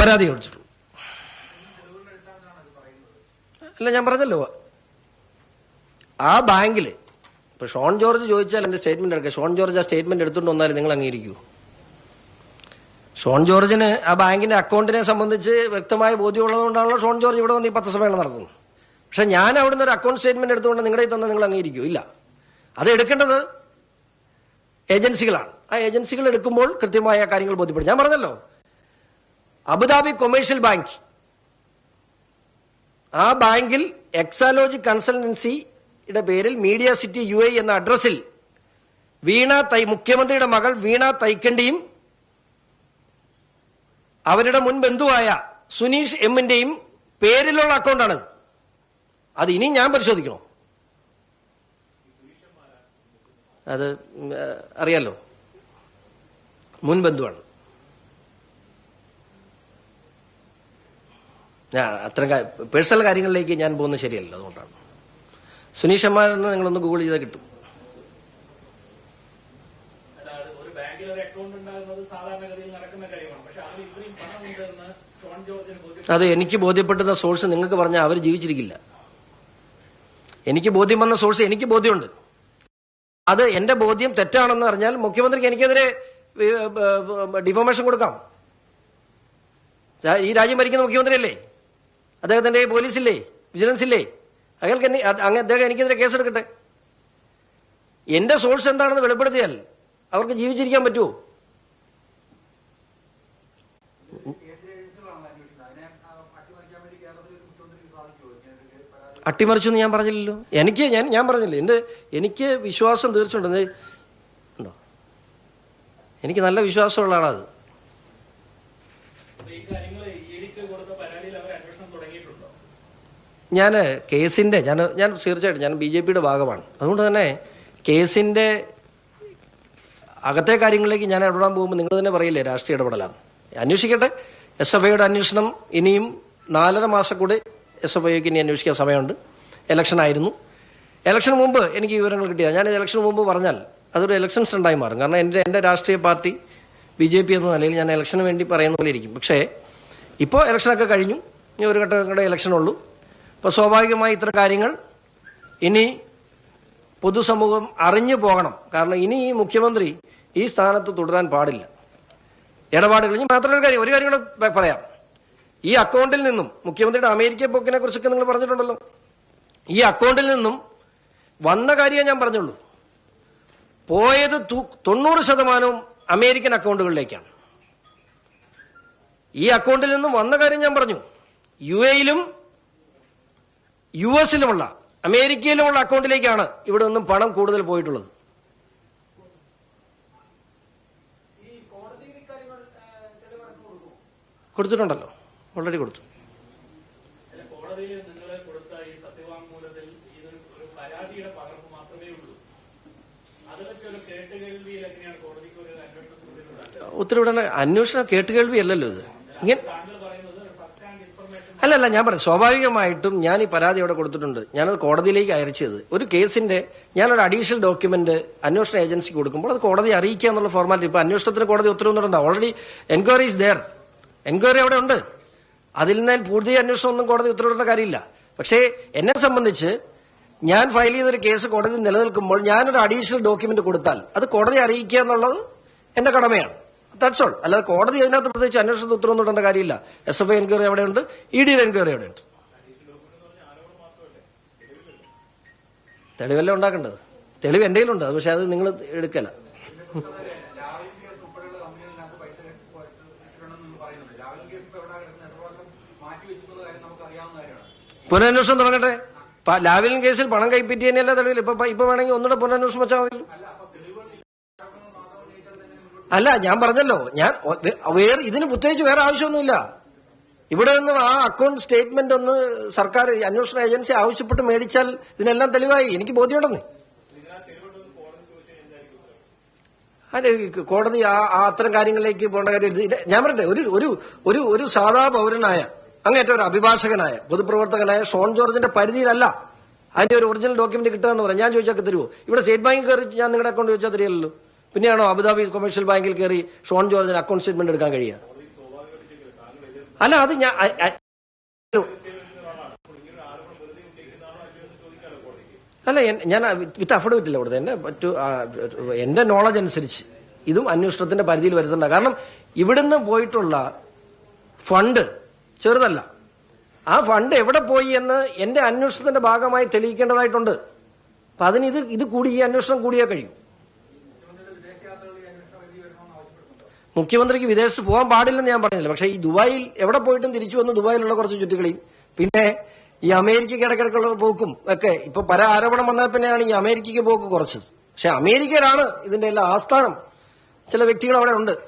പരാതി കൊടുത്തിട്ടുള്ളൂ അല്ല ഞാൻ പറഞ്ഞല്ലോ. ആ ബാങ്കിൽ ഇപ്പൊ ഷോൺ ജോർജ് ചോദിച്ചാൽ എന്റെ സ്റ്റേറ്റ്മെന്റ് എടുക്കുക. ഷോൺ ജോർജ് ആ സ്റ്റേറ്റ്മെന്റ് എടുത്തുകൊണ്ട് വന്നാലും നിങ്ങൾ അംഗീകരിക്കൂ. ഷോൺ ജോർജിന് ആ ബാങ്കിന്റെ അക്കൗണ്ടിനെ സംബന്ധിച്ച് വ്യക്തമായ ബോധ്യമുള്ളതുകൊണ്ടാണല്ലോ ഷോൺ ജോർജ് ഇവിടെ വന്ന് ഈ പത്രസമ്മേളനം നടത്തുന്നത്. പക്ഷെ ഞാൻ അവിടുന്ന് ഒരു അക്കൗണ്ട് സ്റ്റേറ്റ്മെന്റ് എടുത്തുകൊണ്ട് നിങ്ങളുടെ തന്നെ നിങ്ങൾ അംഗീകരിക്കൂ. ഇല്ല. അത് എടുക്കേണ്ടത് ഏജൻസികളാണ്. ആ ഏജൻസികൾ എടുക്കുമ്പോൾ കൃത്യമായ കാര്യങ്ങൾ ബോധ്യപ്പെടും. ഞാൻ പറഞ്ഞല്ലോ. Abu Dhabi commercial bank. ആ ബാങ്കിൽ എക്സാലോജി കൺസൾട്ടൻസിയുടെ പേരിൽ മീഡിയ സിറ്റി യു എന്ന അഡ്രസ്സിൽ വീണ തൈ മുഖ്യമന്ത്രിയുടെ മകൾ വീണ തൈക്കണ്ടിയും അവരുടെ മുൻ ബന്ധുവായ സുനീഷ് എമ്മിന്റെയും പേരിലുള്ള അക്കൗണ്ടാണത് അത്. ഇനി ഞാൻ പരിശോധിക്കണോ? അത് അറിയാലോ? മുൻ ബന്ധുവാണ് ഞാൻ അത്തരം പേഴ്സണൽ കാര്യങ്ങളിലേക്ക് ഞാൻ പോകുന്നത് ശരിയല്ല അതുകൊണ്ടാണ്. സുനീഷ് അമ്മാൻ എന്ന് നിങ്ങളൊന്ന് ഗൂഗിൾ ചെയ്താൽ കിട്ടും. അത് എനിക്ക് ബോധ്യപ്പെട്ടുന്ന സോഴ്സ് നിങ്ങൾക്ക് പറഞ്ഞാൽ അവർ ജീവിച്ചിരിക്കില്ല. എനിക്ക് ബോധ്യം വന്ന സോഴ്സ് എനിക്ക് ബോധ്യമുണ്ട്. അത് എന്റെ ബോധ്യം തെറ്റാണെന്ന് അറിഞ്ഞാൽ മുഖ്യമന്ത്രിക്ക് എനിക്കെതിരെ ഡിഫോമേഷൻ കൊടുക്കാം. ഈ രാജ്യം ഭരിക്കുന്ന മുഖ്യമന്ത്രിയല്ലേ? അദ്ദേഹത്തിന്റെ പോലീസില്ലേ? വിജിലൻസ് ഇല്ലേ അയാൾക്ക് എന്നെ അങ്ങനെ അങ്ങ് അദ്ദേഹം എനിക്കെതിരെ കേസെടുക്കട്ടെ. എന്റെ സോഴ്സ് എന്താണെന്ന് വെളിപ്പെടുത്തിയാൽ അവർക്ക് ജീവിച്ചിരിക്കാൻ പറ്റുമോ അട്ടിമറിച്ചു എന്ന് ഞാൻ പറഞ്ഞില്ലല്ലോ. എനിക്ക് ഞാൻ ഞാൻ പറഞ്ഞില്ല? എന്റെ എനിക്ക് വിശ്വാസം തീർച്ചയായിട്ടും ഉണ്ടോ. എനിക്ക് നല്ല വിശ്വാസമുള്ള ആളാണ് അപ്പൊ ഈ കാര്യങ്ങൾ ഇഡിക്ക് കൊടുത്ത പരാതിയിൽ അവർ അന്വേഷണം തുടങ്ങിയിട്ടുണ്ടോ ഞാൻ കേസിന്റെ ഞാൻ ഞാൻ തീർച്ചയായിട്ടും ഞാൻ ബി ജെ പിയുടെ ഭാഗമാണ്. അതുകൊണ്ട് തന്നെ കേസിന്റെ അകത്തെ കാര്യങ്ങളിലേക്ക് ഞാൻ ഇടപെടാൻ പോകുമ്പോൾ നിങ്ങൾ തന്നെ പറയില്ലേ രാഷ്ട്രീയ ഇടപെടലാണ് അന്വേഷിക്കട്ടെ. എസ് എഫ് ഐയുടെ അന്വേഷണം ഇനിയും നാലര മാസം കൂടി എസ് എഫ് ഐക്ക് ഇനി അന്വേഷിക്കാൻ സമയമുണ്ട്. ഇലക്ഷൻ ആയിരുന്നു. ഇലക്ഷന് മുമ്പ് എനിക്ക് വിവരങ്ങൾ കിട്ടിയ ഞാൻ ഇലക്ഷന് മുമ്പ് പറഞ്ഞാൽ അതൊരു ഇലക്ഷൻ സ്റ്റണ്ടായി മാറും. കാരണം എന്റെ എന്റെ രാഷ്ട്രീയ പാർട്ടി ബി ജെ പി എന്ന നിലയിൽ ഞാൻ ഇലക്ഷന് വേണ്ടി പറയുന്ന പോലെ ഇരിക്കും. പക്ഷേ ഇപ്പോൾ ഇലക്ഷനൊക്കെ കഴിഞ്ഞു. ഇനി ഒരു ഘട്ടം കൂടെ ഇലക്ഷനുള്ളൂ അപ്പോൾ സ്വാഭാവികമായി ഇത്ര കാര്യങ്ങൾ ഇനി പൊതുസമൂഹം അറിഞ്ഞു പോകണം. കാരണം ഇനി ഈ മുഖ്യമന്ത്രി ഈ സ്ഥാനത്ത് തുടരാൻ പാടില്ല. ഇടപാടുകൾ ഇനി മാത്രമൊരു കാര്യം ഒരു കാര്യം കൂടെ പറയാം. ഈ അക്കൗണ്ടിൽ നിന്നും മുഖ്യമന്ത്രിയുടെ അമേരിക്ക പോക്കിനെ കുറിച്ചൊക്കെ നിങ്ങൾ പറഞ്ഞിട്ടുണ്ടല്ലോ. ഈ അക്കൗണ്ടിൽ നിന്നും വന്ന കാര്യമേ ഞാൻ പറഞ്ഞുള്ളൂ. പോയത് തൊണ്ണൂറ് ശതമാനവും അമേരിക്കൻ അക്കൗണ്ടുകളിലേക്കാണ്. ഈ അക്കൗണ്ടിൽ നിന്നും വന്ന കാര്യം ഞാൻ പറഞ്ഞു. യു എയിലും യു എസിലുമുള്ള അമേരിക്കയിലുമുള്ള അക്കൗണ്ടിലേക്കാണ് ഇവിടെ നിന്നും പണം കൂടുതൽ പോയിട്ടുള്ളത്. കൊടുത്തിട്ടുണ്ടല്ലോ. ഓൾറെഡി കൊടുത്തു. അല്ല കോടതിയിൽ നിങ്ങളെ കൊടുത്ത ഈ സത്യവാങ്മൂലത്തിൽ ഇതൊരു പരാതിയുടെ പകർപ്പ് മാത്രമേ ഉള്ളൂ. ഉത്തരവിടേണ്ട അന്വേഷണം കേട്ട് കേൾവി അല്ലല്ലോ ഇത്. ഇങ്ങനെ അല്ലല്ല ഞാൻ പറഞ്ഞു സ്വാഭാവികമായിട്ടും ഞാൻ ഈ പരാതി അവിടെ കൊടുത്തിട്ടുണ്ട്. ഞാനത് കോടതിയിലേക്ക് അയച്ചത്. ഒരു കേസിന്റെ ഞാനൊരു അഡീഷണൽ ഡോക്യുമെന്റ് അന്വേഷണ ഏജൻസിക്ക് കൊടുക്കുമ്പോൾ അത് കോടതി അറിയിക്കുക എന്നുള്ള ഫോർമാലിറ്റി ഇപ്പൊ അന്വേഷണത്തിന് കോടതി ഉത്തരവ് തന്നിട്ടുണ്ട് already enquiry is there enquiry അവിടെ ഉണ്ട്. അതിൽ നിന്ന് പൂർത്തി അന്വേഷണം ഒന്നും കോടതി ഉത്തരവിടേണ്ട കാര്യമില്ല. പക്ഷേ എന്നെ സംബന്ധിച്ച് ഞാൻ ഫയൽ ചെയ്തൊരു കേസ് കോടതി നിലനിൽക്കുമ്പോൾ ഞാനൊരു അഡീഷണൽ ഡോക്യുമെന്റ് കൊടുത്താൽ അത് കോടതി അറിയിക്കുക എന്നുള്ളത് എന്റെ കടമയാണ്. ദാറ്റ്സ് ഓൾ അല്ലാതെ കോടതി അതിനകത്ത് പ്രത്യേകിച്ച് അന്വേഷണത്തിന് ഉത്തരവൊന്നും ഇടേണ്ട കാര്യമില്ല. എസ് എഫ് ഐ എൻക്വയറി എവിടെയുണ്ട് ഇ ഡിയുടെ എൻക്വയറി എവിടെയുണ്ട് തെളിവല്ല ഉണ്ടാക്കേണ്ടത്? തെളിവ് എന്റെ കയ്യിലുണ്ട്. അത് പക്ഷെ അത് നിങ്ങൾ എടുക്കല. പുനരന്വേഷണം തുടങ്ങട്ടെ? ലാവലിൻ കേസിൽ പണം കൈപ്പറ്റിയതിനല്ല തെളിവില്ല ഇപ്പൊ ഇപ്പൊ വേണമെങ്കിൽ ഒന്നുകൂടെ പുനരന്വേഷണം വെച്ചാൽ മതി. അല്ല ഞാൻ പറഞ്ഞല്ലോ. ഞാൻ വേറെ ഇതിന് പ്രത്യേകിച്ച് വേറെ ആവശ്യമൊന്നുമില്ല. ഇവിടെ നിന്ന് ആ അക്കൗണ്ട് സ്റ്റേറ്റ്മെന്റ് ഒന്ന് സർക്കാർ അന്വേഷണ ഏജൻസി ആവശ്യപ്പെട്ട് മേടിച്ചാൽ ഇതിനെല്ലാം തെളിവായി. എനിക്ക് ബോധ്യമുണ്ടെന്ന്. അല്ലെ കോടതി ആ അത്തരം കാര്യങ്ങളിലേക്ക് പോകേണ്ട കാര്യം ഞാൻ പറയട്ടെ ഒരു ഒരു ഒരു സാധാ പൗരനായ അങ്ങേറ്റ ഒരു അഭിഭാഷകനായ പൊതുപ്രവർത്തകനായ ഷോൺ ജോർജിന്റെ പരിധിയിലല്ല അതിന്റെ ഒരു ഒറിജിനൽ ഡോക്യുമെന്റ് കിട്ടുക എന്ന് പറയാം. ഞാൻ ചോദിച്ചൊക്കെ തരുമോ ഇവിടെ സ്റ്റേറ്റ് ബാങ്കിൽ കയറി ഞാൻ നിങ്ങളുടെ അക്കൗണ്ട് ചോദിച്ചാൽ തരികയല്ലോ പിന്നെയാണോ അബുദാബി കൊമേഴ്ഷ്യൽ ബാങ്കിൽ കയറി ഷോൺ ജോർജിന് അക്കൗണ്ട് സ്റ്റേറ്റ്മെന്റ് എടുക്കാൻ കഴിയുക? അല്ല അത് ഞാൻ അല്ല ഞാൻ വിത്ത് അഫിഡവിറ്റ് ഇല്ല കൊടുത്തത് എന്റെ മറ്റു എന്റെ നോളജ് അനുസരിച്ച് ഇതും അന്വേഷണത്തിന്റെ പരിധിയിൽ വരുത്തണ്ട കാരണം ഇവിടുന്ന് പോയിട്ടുള്ള ഫണ്ട് ചെറുതല്ല. ആ ഫണ്ട് എവിടെ പോയി എന്ന് എന്റെ അന്വേഷണത്തിന്റെ ഭാഗമായി തെളിയിക്കേണ്ടതായിട്ടുണ്ട്. അപ്പൊ അതിന് ഇത് ഇത് കൂടി ഈ അന്വേഷണം കൂടിയേ കഴിയും. മുഖ്യമന്ത്രിക്ക് വിദേശത്ത് പോകാൻ പാടില്ലെന്ന് ഞാൻ പറഞ്ഞില്ല. പക്ഷേ ഈ ദുബായിൽ എവിടെ പോയിട്ടും തിരിച്ചു വന്ന് ദുബായിലുള്ള കുറച്ച് ചുറ്റുകളിയും പിന്നെ ഈ അമേരിക്കയ്ക്ക് ഇടയ്ക്കിടയ്ക്കുള്ള പോക്കും ഒക്കെ. ഇപ്പൊ പല ആരോപണം വന്നാൽ പിന്നെയാണ് ഈ അമേരിക്കയ്ക്ക് പോക്ക് കുറച്ചത്. പക്ഷെ അമേരിക്കയിലാണ് ഇതിന്റെ എല്ലാ ആസ്ഥാനം. ചില വ്യക്തികൾ അവിടെ ഉണ്ട്.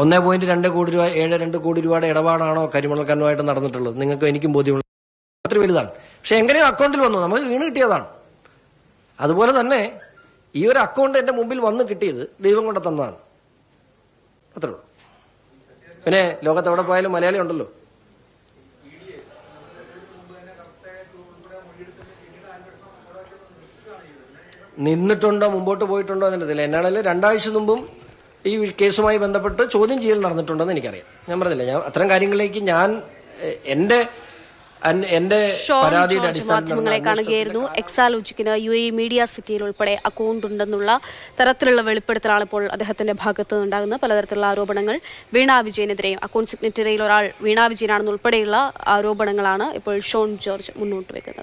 ഒന്നേ പോയിന്റ് രണ്ട് കോടി രൂപ ഏഴ് രണ്ട് കോടി രൂപയുടെ ഇടപാടാണോ കരിമണൽ കന്നുമായിട്ട് നടന്നിട്ടുള്ളത്? നിങ്ങൾക്ക് എനിക്കും ബോധ്യമുള്ള അത്ര വലുതാണ്. പക്ഷെ എങ്ങനെയോ അക്കൗണ്ടിൽ വന്നു. നമുക്ക് വീണ് കിട്ടിയതാണ്. അതുപോലെ തന്നെ ഈ ഒരു അക്കൗണ്ട് എന്റെ മുമ്പിൽ വന്ന് കിട്ടിയത് ദൈവം കൊണ്ട് തന്നതാണ്. അത്രേ ഉള്ളൂ. പിന്നെ ലോകത്ത് എവിടെ പോയാലും മലയാളി ഉണ്ടല്ലോ. നിന്നിട്ടുണ്ടോ മുമ്പോട്ട് പോയിട്ടുണ്ടോ എന്നുള്ളതില്ല എന്നാണെങ്കിൽ രണ്ടാഴ്ച മുമ്പും ഈ കേസുമായി ബന്ധപ്പെട്ട് ചോദ്യം ചെയ്യൽ നടന്നിട്ടുണ്ടെന്ന് എനിക്കറിയാം. ഞാൻ പറഞ്ഞില്ല ഞാൻ അത്തരം കാര്യങ്ങളിലേക്ക് ഞാൻ എന്റെ മാധ്യമങ്ങളെ കാണുകയായിരുന്നു. എക്സാലോജിക്കിന് യു എ മീഡിയ സിറ്റിയിൽ ഉൾപ്പെടെ അക്കൗണ്ട് ഉണ്ടെന്നുള്ള തരത്തിലുള്ള വെളിപ്പെടുത്തലാണ് ഇപ്പോൾ അദ്ദേഹത്തിന്റെ ഭാഗത്ത് നിന്നുണ്ടാകുന്നത്. പലതരത്തിലുള്ള ആരോപണങ്ങൾ. വീണ വിജയനെതിരെയും അക്കൗണ്ട് സിഗ്നറ്ററിയിൽ ഒരാൾ വീണ വിജയനാണെന്നുൾപ്പെടെയുള്ള ആരോപണങ്ങളാണ് ഇപ്പോൾ ഷോൺ ജോർജ് മുന്നോട്ട് വെക്കുന്നത്.